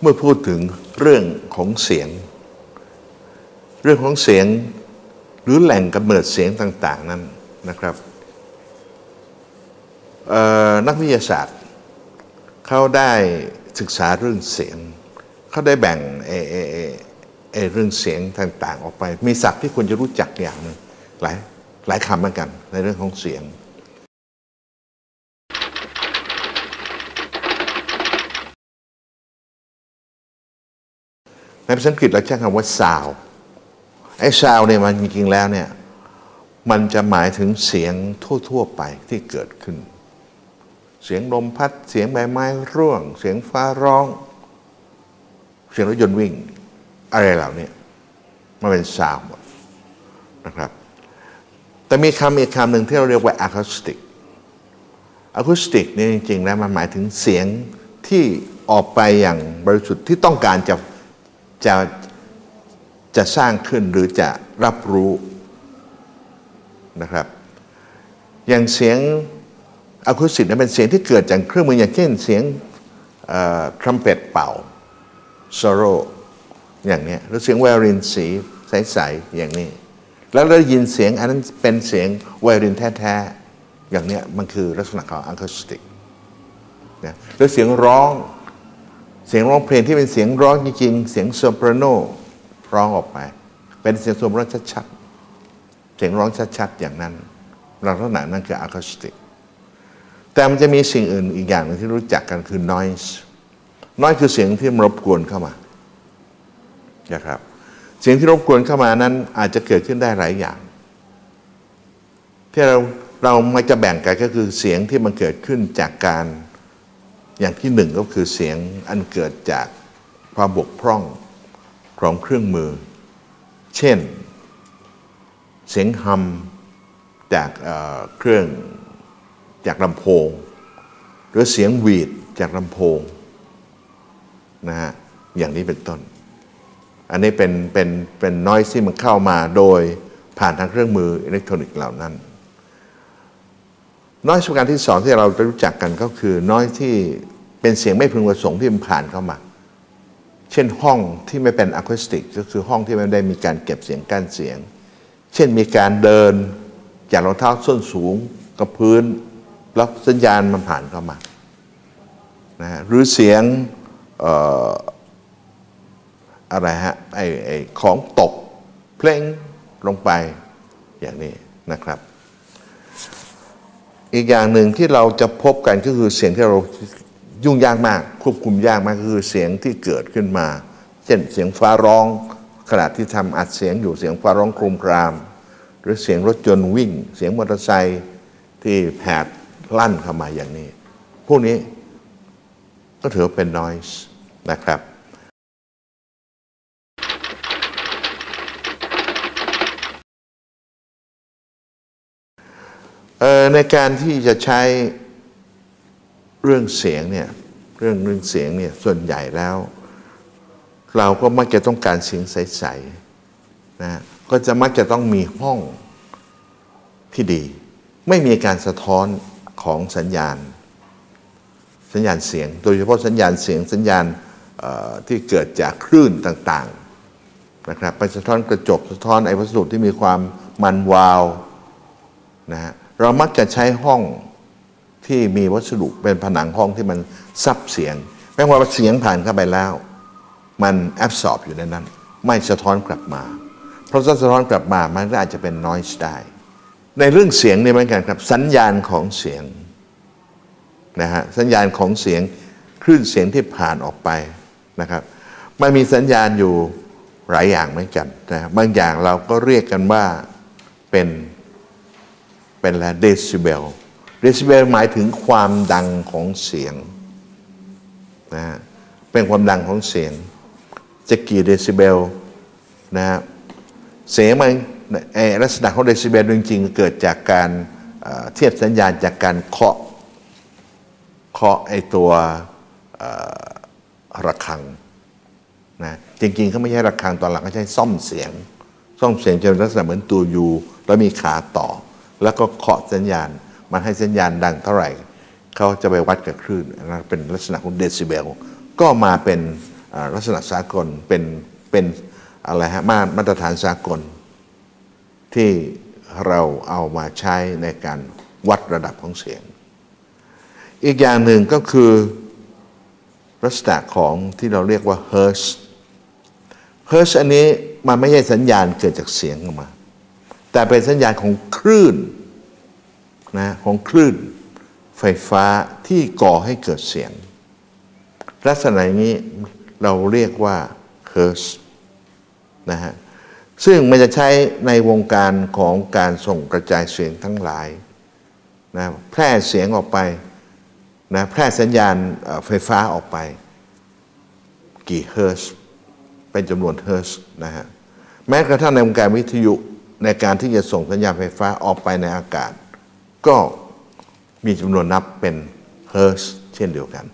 เมื่อพูดถึงเรื่องของเสียง เรื่องของเสียงหรือแหล่งกำเนิดเสียงต่าง ๆ นั้นนะครับนักวิทยาศาสตร์เขาได้ศึกษาเรื่องเสียง เขาได้แบ่งเอเอเอเอเรื่องเสียงต่าง ๆ ออกไป มีศัพท์ที่ควรจะรู้จักอย่างหนึ่งหลายหลายคำเหมือนกันในเรื่องของเสียง ในภาษาอังกฤษเราใช้คำว่า sound ไอ้ sound เนี่ยมันจริงๆแล้วเนี่ยมันจะหมายถึงเสียงทั่ว ๆ ไปที่เกิดขึ้น เสียงลมพัด เสียงใบไม้ร่วง เสียงฟ้าร้อง เสียงรถยนต์วิ่ง อะไรเหล่านี้มันเป็น sound หมดนะครับ แต่มีคำอีกคำหนึ่งที่เราเรียกว่า acoustic acoustic เนี่ยจริงๆแล้วมันหมายถึงเสียงที่ออกไปอย่างบริสุทธิ์ที่ต้องการจะ จะจะสร้างขึ้นหรือจะรับรู้นะครับ อย่างเสียงอะคูสติกนั้นเป็นเสียงที่เกิดจากเครื่องมืออย่างเช่นเสียงทรัมเป็ตเป่าโซโลอย่างนี้หรือเสียงไวโอลินสีใสๆอย่างนี้ แล้วเราได้ยินเสียงอันนั้นเป็นเสียงไวโอลินแท้ๆอย่างนี้มันคือลักษณะของอะคูสติกนะหรือเสียงร้อง เสียงร้องเพลงที่เป็นเสียงร้องจริงๆ เสียงโซปราโนร้องออกไป เป็นเสียงโซปราโนชัดๆ เสียงร้องชัดๆ อย่างนั้นลักษณะนั้นคืออะคูสติก แต่มันจะมีสิ่งอื่นอีกอย่างหนึงที่รู้จักกันคือ noise noise คือเสียงที่รบกวนเข้ามานะครับเสียงที่รบกวนเข้ามานั้นอาจจะเกิดขึ้นได้หลายอย่าง ที่เราเรามักจะแบ่งกันก็คือเสียงที่มันเกิดขึ้นจากการ อย่างที่หนึ่งก็คือเสียงอันเกิดจากความบกพร่องของเครื่องมือ เช่น เสียงฮัมจากเเครื่องจากลำโพง หรือเสียงหวีดจากลำโพงนะฮะอย่างนี้เป็นต้น อันนี้เป็นเป็นเป็นน้อยที่มันเข้ามาโดยผ่านทางเครื่องมืออิเล็กทรอนิกส์เหล่านั้น น้อยประการที่สองที่เราจะรู้จักกันก็คือ น้อยที่เป็นเสียงไม่พึงประสงค์ที่มันผ่านเข้ามา เช่นห้องที่ไม่เป็นอะคูสติก ก็คือห้องที่ไม่ได้มีการเก็บเสียงกั้นเสียง เช่นมีการเดินจากรองเท้าส้นสูงกับพื้น แล้วสัญญาณมันผ่านเข้ามานะฮะหรือเสียงอะไรฮะไอไอของตกเพลงลงไปอย่างนี้นะครับ อีกอย่างหนึ่งที่เราจะพบกันก็คือเสียงที่เรายุ่งยากมาก ควบคุมยากมากคือเสียงที่เกิดขึ้นมา เช่นเสียงฟ้าร้องขณะที่ทำอัดเสียงอยู่เสียงฟ้าร้องครมคราม หรือเสียงรถยนต์วิ่ง เสียงมอเตอร์ไซค์ที่แผดลั่นเข้ามาอย่างนี้ พวกนี้ก็ถือว่าเป็น noise นะครับ เอ่อ ในการที่จะใช้เรื่องเสียงเนี่ยเรื่องเรื่องเสียงเนี่ยส่วนใหญ่แล้ว เราก็มักจะต้องการเสียงใสๆนะก็จะมักจะต้องมีห้องที่ดี ไม่มีการสะท้อนของสัญญาณ สัญญาณเสียง โดยเฉพาะสัญญาณเสียงสัญญาณที่เกิดจากคลื่นต่างๆนะครับไปสะท้อนกระจกสะท้อนไอ้วัสดุที่มีความมันวาวนะฮะ เรามักจะใช้ห้องที่มีวัสดุเป็นผนังห้องที่มันซับเสียงแม้ว่าเสียงผ่านเข้าไปแล้ว มันแอบสอบอยู่ในนั้น ไม่สะท้อนกลับมา เพราะถ้าสะท้อนกลับมามันก็อาจจะเป็น noise ได้ ในเรื่องเสียงเนี่ยเหมือนกันครับสัญญาณของเสียงนะฮะสัญญาณของเสียงคลื่นเสียงที่ผ่านออกไปนะครับมันมีสัญญาณอยู่หลายอย่างเหมือนกันนะบางอย่างเราก็เรียกกันว่าเป็น เป็นอะไรเดซิเบลเดซิเบลหมายถึงความดังของเสียงนะฮะเป็นความดังของเสียง จะกี่เดซิเบลนะฮะเสียงมันไอ้ลักษณะของเดซิเบลจริงๆ เกิดจากการเทียบสัญญาณจากการเคาะเคาะไอ้ตัวระฆังนะจริงๆเขาไม่ใช่ระฆังตอนหลังเขาใช้ซ่อมเสียง ซ่อมเสียงจะลักษณะเหมือนตัวยูแล้วมีขาต่อ แล้วก็เคาะสัญญาณ มันให้สัญญาณดังเท่าไหร่ เขาจะไปวัดกับคลื่นนนั้นเป็นลักษณะของเดซิเบล ก็มาเป็นลักษณะสากลเป็นเป็นอะไรฮะมามาตรฐานสากล ที่เราเอามาใช้ในการวัดระดับของเสียง อีกอย่างหนึ่งก็คือลักษณะของที่เราเรียกว่า Hertz Hertz อันนี้มันไม่ใช่สัญญาณเกิดจากเสียงออกมา แต่เป็นสัญญาณของคลื่นนะของคลื่นไฟฟ้าที่ก่อให้เกิดเสียง ลักษณะนี้เราเรียกว่า Hertz นะฮะซึ่งมันจะใช้ในวงการของการส่งกระจายเสียงทั้งหลายนะแพร่เสียงออกไปนะแพร่สัญญาณไฟฟ้าออกไป กี่เฮิร์ตซ์เป็นจำนวนเฮิร์ตซ์นะฮะแม้กระทั่งในวงการวิทยุ ในการที่จะส่งสัญญาณไฟฟ้าออกไปในอากาศ ก็มีจำนวนนับเป็นเฮิร์ตเช่นเดียวกัน